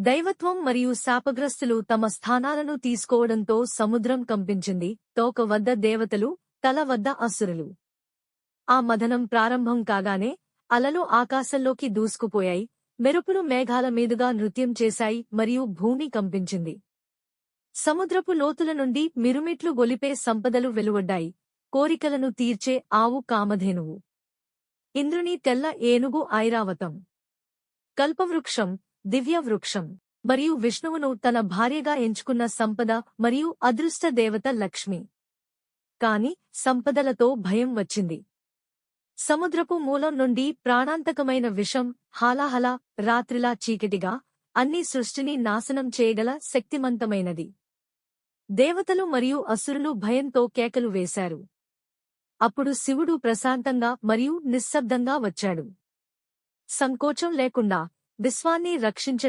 దైవత్వం మరియు శాపగ్రస్తులు తమ స్థానాలను తీసుకోవడంతో సముద్రం కంపించింది. తోక వద్ద దేవతలు తల వద్ద అసురులు. ఆ మదనం ప్రారంభం కాగానే అలలు ఆకాశంలోకి దూసుకుపోయాయి. మెరుపులు మేఘాల మీదుగా నృత్యం చేశాయి మరియు భూమి కంపించింది. సముద్రపు లోతుల నుండి మిరుమిట్లు గొలిపే సంపదలు వెలువడ్డాయి. కోరికలను తీర్చే ఆవు కామధేనువు. ఇంద్రుని తెల్ల ఏనుగు ఐరావతం. కల్పవృక్షం. దివ్యవృక్షం. మరియు విష్ణువును తన భార్యగా ఎంచుకున్న సంపద మరియు అదృష్ట దేవత లక్ష్మి. కాని సంపదలతో భయం వచ్చింది. సముద్రపు మూలం నుండి ప్రాణాంతకమైన విషం హాలాహల రాత్రిలా చీకటిగా అన్ని సృష్టిని నాశనం చేయగల శక్తిమంతమైనది. దేవతలు మరియు అసురులు భయంతో కేకలు వేశారు. అప్పుడు శివుడు ప్రశాంతంగా మరియు నిశ్శబ్దంగా వచ్చాడు. సంకోచం లేకుండా విశ్వాన్ని రక్షించడం